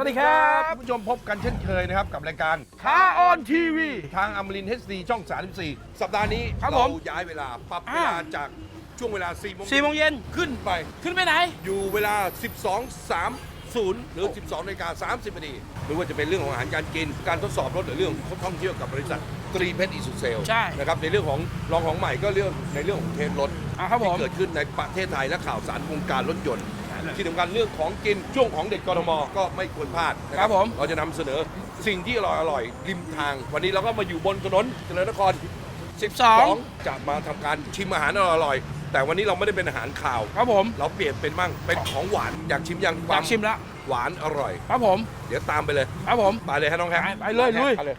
วัสดีครับคุณผู้ชมพบกันเช่นเคยนะครับ กับรายการค้าออนทีวีทางอมรินเฮดีช่อง 34 สัปดาห์นี้ครับเราผมย้ายเวลาปรับเวอ่าลาจากช่วงเวลา4โมงสี่โมงเย็นขึ้นไป ขึ้นไปไหน อยู่เวลา 12 30 หรือ 12นาฬิกา30นาทีไม่ว่าจะเป็นเรื่องของอาหารการกิน การทดสอบรถหรือเรื่องของท่องเที่ยวกับบริษัทตรีเพชรอิสุเซลใช่ นะครับในเรื่องของรองของใหม่ก็เรื่องในเรื่องของเทรนด์รถ อะครับผที่ม เกิดขึ้นในประเทศไทยและข่าวสารวงการรถยนต์ ที่สำคัญเรื่องของกินช่วงของเด็กกรทมก็ไม่ควรพลาดนะครับผม เราจะนำเสนอสิ่งที่อร่อยอร่อยๆริมทาง วันนี้เราก็มาอยู่บนถนนเจริญนคร 12จะมาทำการชิมอาหารอร่อยๆแต่วันนี้เราไม่ได้เป็นอาหารข่าว ครับผม เราเปลี่ยนเป็นมั่งเป็นของหวานอยากชิมยังคอวายามกชิมแล้วหวานอร่อย ครับผม เดี๋ยวตามไปเลย ครับผม ไปเลยฮะน้องแฮมไปไปเลยลุย ไปเลย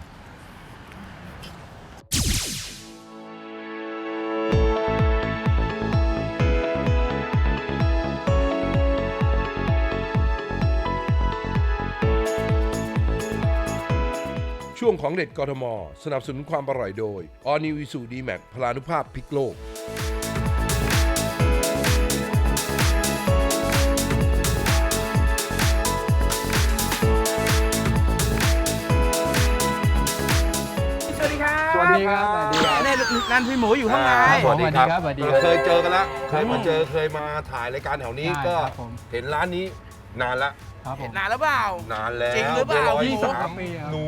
ช่วงของเด็ดกทม สนับสนุนความอร่อยโดย All New Isuzu D-Max พลานุภาพพลิกโลก สวัสดีครับสวัสดีครับสวัสดีครับ เนี่ยนั่นพี่หมูอยู่ข้างใน อ่า สวัสดีครับสวัสดีครับเคยเจอกันแล้วเคยมาเจอเคยมาถ่ายรายการแถวนี้ใช่ก็ครับผม เห็นร้านนี้นานละครับผเห็นม นานแล้วเปล่า นานแล้วจริงหรือเปล่าบัวลอยยี่สิบสามปีครับ หนู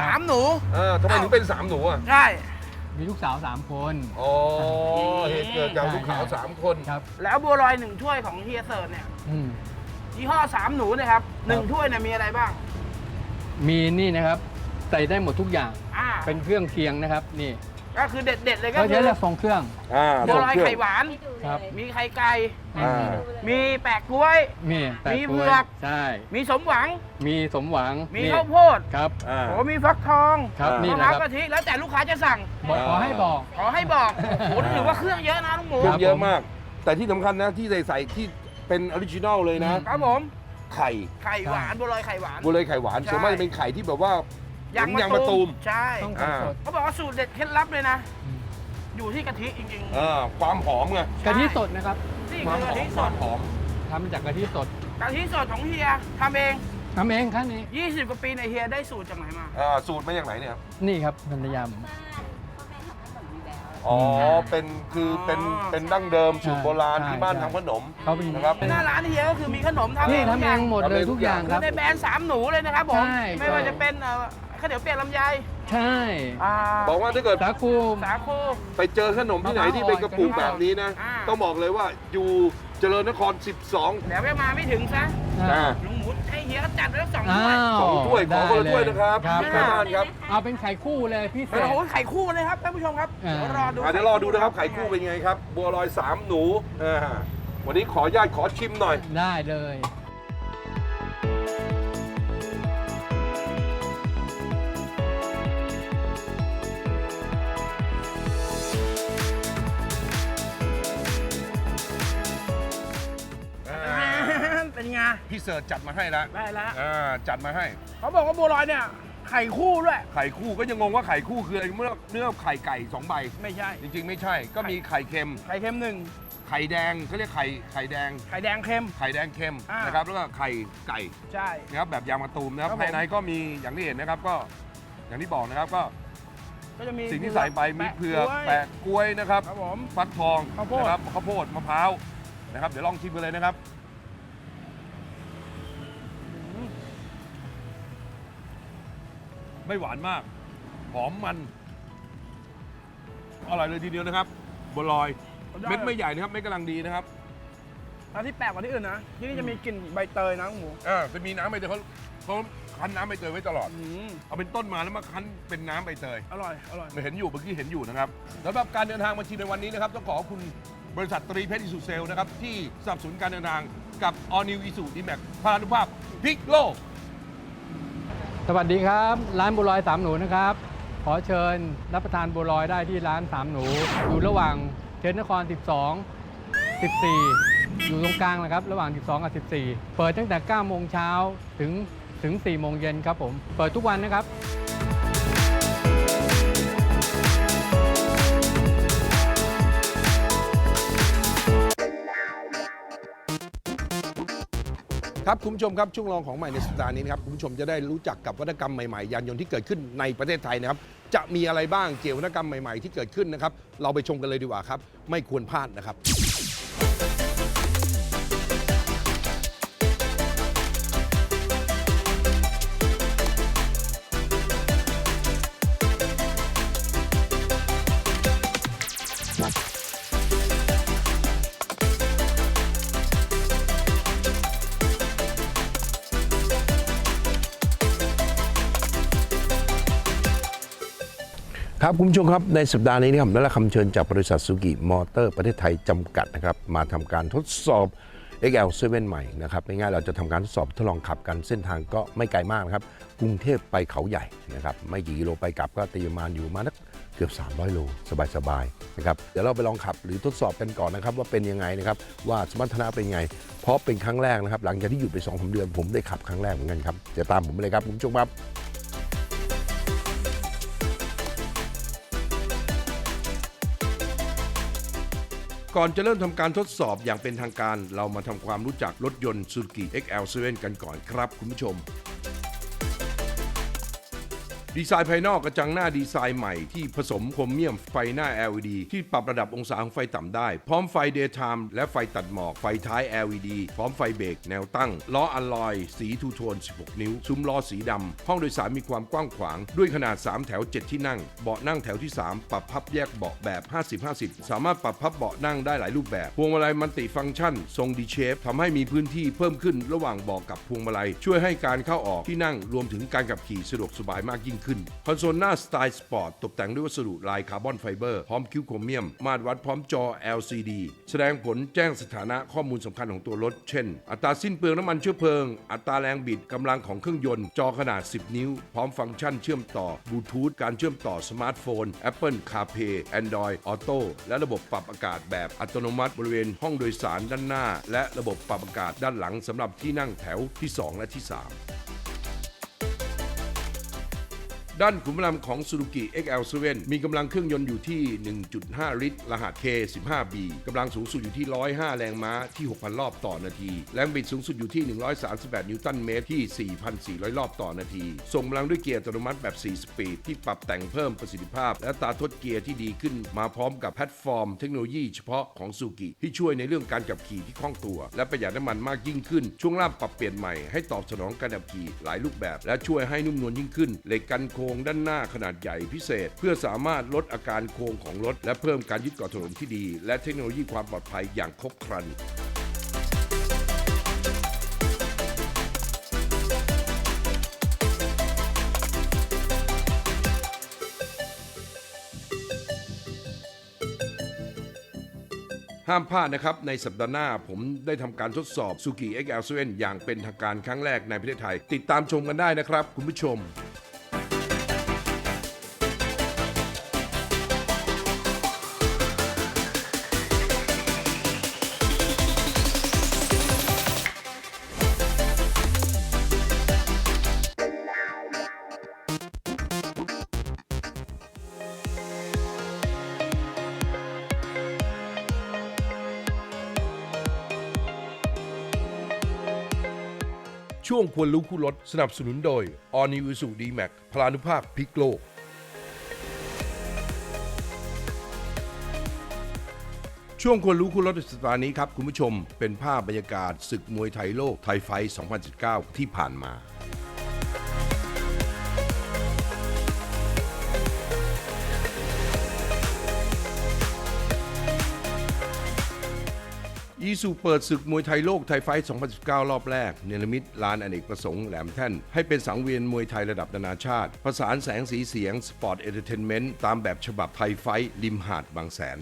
สามหนู เออทำไมถึงเป็นสามหนูอะใช่ มีลูกสาวสามคน อ๋อเหตุเกิดจากลูกขาวใช่สามคนครับ แล้วบัวลอยหนึ่งถ้วยของเฮียเสิร์ชเนี่ยอืม ยี่ห้อสามหนูเนะครับหนึ่งถ้วยเนี่ยมีอะไรบ้าง มีนี่นะครับ ใส่ได้หมดทุกอย่าง อ่า เป็นเครื่องเคียงนะครับ นี่ ก็คือเด็ดเด็ดๆเลยก็เขาคืใช้อเรียกทรงเครื่อง อ่าบัวส่งลอยเครื่ไข่หวานครับมีไข่ไก่ อ่า มีแปะกล้วย มีแปดมีกเผืล้วยอก ใช่ มีสมหวัง มีสมหวังมีนี่ข้าวโพดครับ อ่า โอ้มีฟักทองครับอ่านี่นี่มะนะพร้าวครับกะทิ แล้วแต่ลูกค้าจะสั่ง บอกขอให้บอก ขอให้บอกโอ้โหถือว่าเครื่องเยอะนะลุงหมูเครื่องเยอะผมมาก แต่ที่สำคัญนะที่ใส่ใส่ที่เป็นออริจินอลเลยนะ ครับผม ไข่ไข่หวานบัวลอยไข่หวาน บัวลอยไข่หวานใช่ ส่วนมากจะเป็นไข่ที่แบบว่า ยางยางมะตูม ใช่ ต้องอ่าสดเขาบอกว่าสูตรเด็ดเคล็ดลับเลยนะอืมอยู่ที่กะทิจริงเออ ความหอมไงๆกะทิใช่สดนะครับนี่ความคือหกะอทิมสความดหอม ทำมาจากกะทิสดกะทิสดของเฮียทำเอง ทำเองครับนี่20 กว่าปีในยเฮียได้สูตรจากไหนมา อ่า สูตรมาจากไหนเนี่ยครับ นี่ครับพันธยามอ๋อ เป็น คือ เป็น เป็นดั้งเดิมสูตรโบราณใช่ที่บ้านใช่ ทำขนม เขาเป็นนะครับ หน้าร้านเฮียก็คือมีขนมทำเอนี่งทำเองหมดเลยทุกอย่างคคืรัอบในแบรนด์สามหนูเลยนะครับผม ใช่ ไม่ว่าจะเป็นเอ่อข้าวเหนียวเปียกลำไยใช่อ่าบอกว่าถ้าเกิดสาคูสาคู ไปเจอขนมที่ไหนที่เป็นกระปุกแบบนี้นะ อ่า ต้องบอกเลยว่าอยู่เจริญนคร 12 เดี๋ยวไปมาไม่ถึงซะอ่า ลุงหมูให้เฮียก็จัดไว้สักสองอ้าถ้วยวสองถ้วยขอคนละได้ถ้วยนะครับครับแม่บ้านครับเอาเป็นไข่คู่เลยพี่เศโอ้ษโหไข่คู่เลยครับท่านผู้ชมครับอ่า เดี๋ยวรอดูอะเดี๋ยวรอดูนะครับไข่คู่เป็นไงครับ บัวลอยสามหนูอ่าวันนี้ขออนุญาตขอชิมหน่อย ได้เลย เป็นไงพี่เสิร์ชจัดมาให้แล้วได้แล้วอ่าจัดมาให้ เขาบอกว่าบัวลอยเนี่ยไข่คู่ด้วย ไข่คู่ก็ยังงงว่าไข่คู่คืออะไรเมื่อเนื้อไข่ไก่สองใบ ไม่ใช่ จริง ๆ ไม่ใช่ ก็มีไข่เค็ม ไข่เค็มหนึ่งไข่แดงเขาเรียกไข่ไข่แดง ไข่แดงเค็ม ไข่แดงเค็มอ่าน นะครับแล้วก็ไข่ไก่ใช่ นะครับแบบยางมะตูมนะครับครับผม ภายในก็มีอย่างที่เห็นนะครับก็อย่างที่บอกนะครับก็ก็จะมีสิ่งที่ใส่ไปมีเผือกแปะแปะกล้วยนะครับ ครับผม ฟักทองข้าวโพด นะครับข้าวโพดมะพร้าวนะครับเดี๋ยวลองชิมกันเลยนะครับ ไม่หวานมาก หอมมัน อร่อยเลยทีเดียวนะครับบัวลอย เม็ดไม่ใหญ่นะครับ เม็ดกำลังดีนะครับแล้วที่แปลกกว่าที่อื่นนะ ที่นี่จะมีกลิ่นใบเตยนะคุณหมูอ่าจะมีน้ำใบเตยเขาเขาคั้นน้ำใบเตยไว้ตลอดอืมเอาเป็นต้นมาแล้วมาคั้นเป็นน้ำใบเตย อร่อย อร่อยเห็นอยู่เมื่อกี้เห็นอยู่นะครับสำหรับการเดินทางมาชิมในวันนี้นะครับต้องขอบคุณบริษัทตรีเพชรอิสุเซลนะครับที่สนับสนุนการเดินทางกับ All New Isuzu D-Max พลานุภาพพลิกโลก สวัสดีครับ ร้านบัวลอยสามหนูนะครับ ขอเชิญรับประทานบัวลอยได้ที่ร้านสามหนู อยู่ระหว่างเชนนคร 12 14 อยู่ตรงกลางนะครับ ระหว่าง 12 กับ 14 เปิดตั้งแต่9โมงเช้าถึงถึง 4 โมงเย็นครับผม เปิดทุกวันนะครับ ครับคุณผู้ชมครับช่วงรองของใหม่ในสัปดาห์นี้นะครับคุณผู้ชมจะได้รู้จักกับวัฒกรรมใหม่ๆ ยานยนต์ที่เกิดขึ้นในประเทศไทยนะครับจะมีอะไรบ้างเกี่ยวกับวัฒกรรมใหม่ๆ ที่เกิดขึ้นนะครับเราไปชมกันเลยดีกว่าครับไม่ควรพลาดนะครับ ครับคุณผู้ชมครับในสัปดาห์นี้นะครับได้รับคำเชิญจากบริษัทซูกิมอเตอร์ประเทศไทยจำกัดนะครับมาทำการทดสอบ XL7 ใหม่นะครับง่ายๆเราจะทำการทดสอบทดลองขับกันเส้นทางก็ไม่ไกลมากนะครับกรุงเทพไปเขาใหญ่นะครับไม่กี่กิโลไปกลับก็ตีประมาณอยู่มานักเกือบ 300 โล สบายๆนะครับเดี๋ยวเราไปลองขับหรือทดสอบกันก่อนนะครับว่าเป็นยังไงนะครับว่าสมรรถนะเป็นยังไง เพราะเป็นครั้งแรกนะครับหลังจากที่หยุดไป2องสามเดือนผมได้ขับครั้งแรกเหมือนกันครับเดี๋ยวตามผมไปเลยครับคุณผู้ชมครับ ก่อนจะเริ่มทำการทดสอบอย่างเป็นทางการ เรามาทำความรู้จักรถยนต์ Suzuki XL7 กันก่อนครับคุณผู้ชม ดีไซน์ภายนอกกระจังหน้าดีไซน์ใหม่ที่ผสมโครเมียมไฟหน้า LED ที่ปรับระดับองศาของไฟต่ำได้ พร้อมไฟ Daytime และไฟตัดหมอก ไฟท้าย LED พร้อมไฟเบรกแนวตั้ง ล้ออลลอย สีทูโทน 16 นิ้ว ซุ้มล้อสีดำ ห้องโดยสารมีความกว้างขวาง ด้วยขนาด 3 แถว 7 ที่นั่ง เบาะนั่งแถวที่ 3 ปรับพับแยกเบาะแบบ 50-50 สามารถปรับพับเบาะนั่งได้หลายรูปแบบ พวงมาลัยมันติฟังก์ชัน ทรงดีเชฟทำให้มีพื้นที่เพิ่มขึ้นระหว่างเบาะกับพวงมาลัย ช่วยให้การเข้าออกที่นั่งรวมถึงการขับขี่สะดวกสบายมากยิ่งขึ้นคอนโซลหน้าสไตล์สปอร์ตตกแต่งด้วยวัสดุลายคาร์บอนไฟเบอร์ พร้อมคิ้วโครเมียม มาตรวัดพร้อมจอ LCD แสดงผลแจ้งสถานะข้อมูลสำคัญของตัวรถ เช่น อัตราสิ้นเปลืองน้ำมันเชื้อเพลิง อัตราแรงบิดกำลังของเครื่องยนต์ จอขนาด 10 นิ้ว พร้อมฟังก์ชันเชื่อมต่อบลูทูธการเชื่อมต่อสมาร์ทโฟน Apple CarPlay Android Auto และระบบปรับอากาศแบบอัตโนมัติบริเวณห้องโดยสารด้านหน้า และระบบปรับอากาศด้านหลังสำหรับที่นั่งแถวที่ 2 และที่ 3 ด้านขุมพลังของ Suzuki XL7 มีกำลังเครื่องยนต์อยู่ที่ 1.5 ลิตร รหัส K15B กำลังสูงสุดอยู่ที่ 105 แรงม้าที่ 6,000 รอบต่อนาที แรงบิดสูงสุดอยู่ที่ 138 นิวตันเมตรที่ 4,400 รอบต่อนาที ส่งกำลังด้วยเกียร์อัตโนมัติแบบ 4 สปีด ที่ปรับแต่งเพิ่มประสิทธิภาพ และตาทดเกียร์ที่ดีขึ้นมาพร้อมกับแพลตฟอร์มเทคโนโลยีเฉพาะของ Suzuki ที่ช่วยในเรื่องการขับขี่ที่คล่องตัว และประหยัดน้ำมันมากยิ่งขึ้น ช่วงล่างปรับเปลี่ยนใหม่ให้ตอบสนองการขับขี่หลายรูปแบบ และช่วยให้นุ่มนวลยิ่งขึ้นเหล็กกันโคงด้านหน้าขนาดใหญ่พิเศษ เพื่อสามารถลดอาการโค้งของรถ และเพิ่มการยึดเกาะถนนที่ดี และเทคโนโลยีความปลอดภัยอย่างครบครันห้ามพลาดนะครับ ในสัปดาห์หน้าผมได้ทำการทดสอบ Suzuki XL7 อย่างเป็นทางการครั้งแรกในประเทศไทย ติดตามชมกันได้นะครับคุณผู้ชม ช่วงควรรู้คู่รถสนับสนุนโดย All New Isuzu D-Max พลานุภาพพลิกโลก ช่วงควรรู้คู่รถในสัปดาห์นี้ครับ คุณผู้ชมเป็นภาพบรรยากาศศึกมวยไทยโลกไทยไฟท์2019 ที่ผ่านมา อีซูเปิดศึกมวยไทยโลกไทยไฟท์2019 รอบแรก เนรมิตลานอเนกประสงค์แหลมแท่น ให้เป็นสังเวียนมวยไทยระดับนานาชาติ ประสานแสงสีเสียง สปอร์ตเอนเตอร์เทนเมนต์ตามแบบฉบับไทยไฟท์ริมหาดบางแสน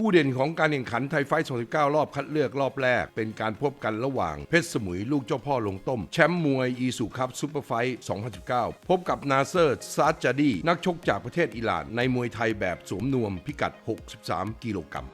คู่เด่นของการแข่งขันไทยไฟท์29 รอบคัดเลือกรอบแรก เป็นการพบกันระหว่างเพชรสมุยลูกเจ้าพ่อลงต้ม แชมป์มวยอีสุคัพซูเปอร์ไฟท์2019 พบกับนาเซอร์ซาจาดี นักชกจากประเทศอิหร่านในมวยไทยแบบสวมนวมพิกัด 63 กิโลกรัม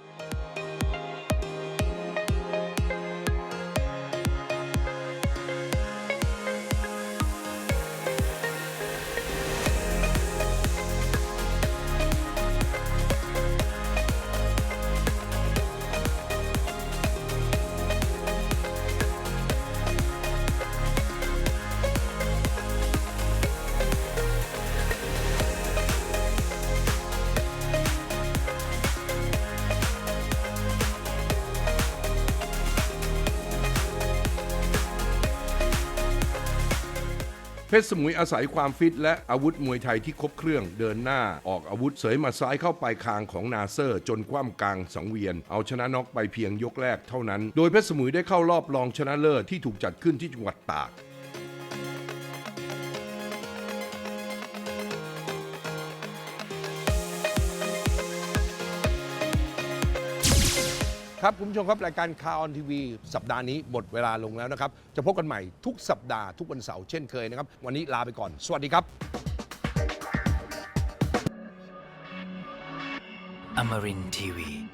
เพชรสมุยอาศัยความฟิตและอาวุธมวยไทยที่ครบเครื่องเดินหน้าออกอาวุธเสยมาซ้ายเข้าไปคางของนาเซอร์ จนคว่ำกลางสังเวียน เอาชนะน็อกไปเพียงยกแรกเท่านั้น โดยเพชรสมุยได้เข้ารอบรองชนะเลิศที่ถูกจัดขึ้นที่จังหวัดตาก ครับคุณผู้ชมครับ รายการคาออนทีวีสัปดาห์นี้หมดเวลาลงแล้วนะครับ จะพบกันใหม่ทุกสัปดาห์ทุกวันเสาร์เช่นเคยนะครับ วันนี้ลาไปก่อน สวัสดีครับ Amarin Tiwi.